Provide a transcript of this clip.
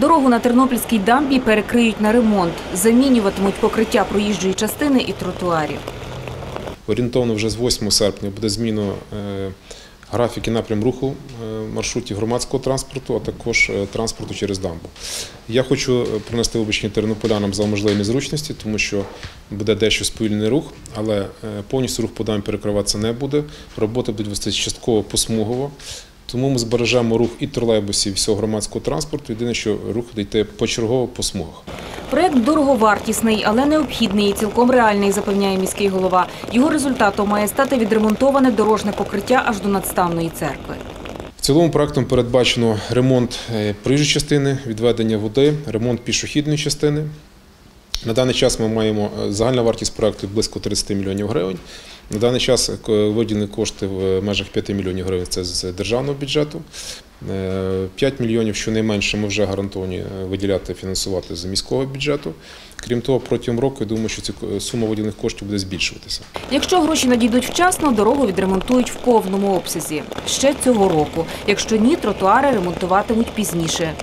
Дорогу на Тернопільській дамбі перекриють на ремонт. Замінюватимуть покриття проїжджої частини і тротуарів. Орієнтовно вже з 8 серпня буде зміна е, графіки напрям руху е, маршрутів громадського транспорту, а також е, транспорту через дамбу. Я хочу принести вибачення тернополянам за можливі незручності, тому що буде дещо сповільнений рух, але повністю рух по дамбі перекриватися не буде. Роботи будуть вести частково посмугово. Тому ми збережемо рух і тролейбусів, і всього громадського транспорту. Єдине, що рух йти почергово по смугах. Проект дороговартісний, але необхідний і цілком реальний, запевняє міський голова. Його результатом має стати відремонтоване дорожне покриття аж до надставної церкви. В цілому проектом передбачено ремонт е, проїжджої частини, відведення води, ремонт пішохідної частини. На даний час ми маємо е, загальна вартість проекту близько 30 мільйонів гривень. На даний час е, виділені кошти в межах 5 мільйонів гривень це з державного бюджету. Е, 5 мільйонів щонайменше ми вже гарантовані е, виділяти фінансувати з міського бюджету. Крім того, протягом року я думаю, що ця е, сума виділених коштів буде збільшуватися. Якщо гроші надійдуть вчасно, дорогу відремонтують в повному обсязі ще цього року. Якщо ні, тротуари ремонтуватимуть пізніше